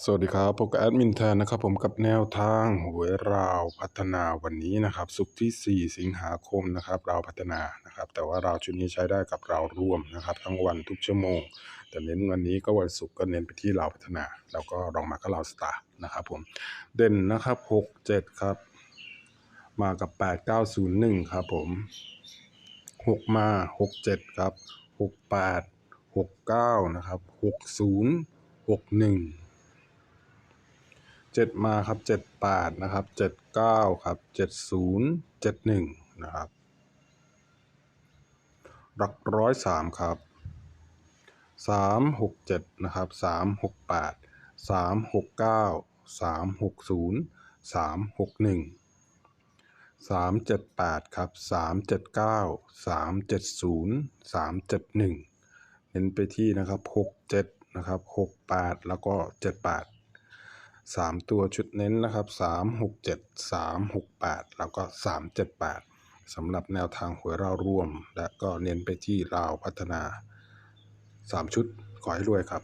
สวัสดีครับพบกับแอดมินแทนนะครับผมกับแนวทางหวยราวพัฒนาวันนี้นะครับศุกร์ที่ 4 สิงหาคมนะครับราวพัฒนานะครับ แต่ว่าราวชุดนี้ใช้ได้กับราวร่วมนะครับ ทั้งวันทุกชั่วโมง แต่เน้นวันนี้ก็วันศุกร์ก็เน้นไปที่ราวพัฒนา แล้วก็รองมาก็ราวสตาร์นะครับผมเด่นนะครับ 6 7 ครับ มากับ 8 9 0 1 ครับผม 6 มา 6 7 ครับ 6 8 6 9 นะครับ 60 61 เจ็ดมาครับเจ็ดแปดนะครับเจ็ดเก้าครับเจ็ดศูนย์เจ็ดหนึ่งนะครับ หลักร้อยสามครับสามหกเจ็ดนะครับสามหกแปดสามหกเก้าสามหกศูนย์สามหกหนึ่งสามเจ็ดแปดครับสามเจ็ดเก้าสามเจ็ดศูนย์สามเจ็ดหนึ่งเน้นไปที่นะครับหกเจ็ดนะครับหกแปดแล้วก็เจ็ดแปด สามตัวชุดเน้นนะครับสามหกเจ็ดสามหกแปดแล้วก็สามเจ็ดแปดสำหรับแนวทางหวยเราร่วม และก็เน้นไปที่ราวพัฒนาสามชุดขอให้รวยครับ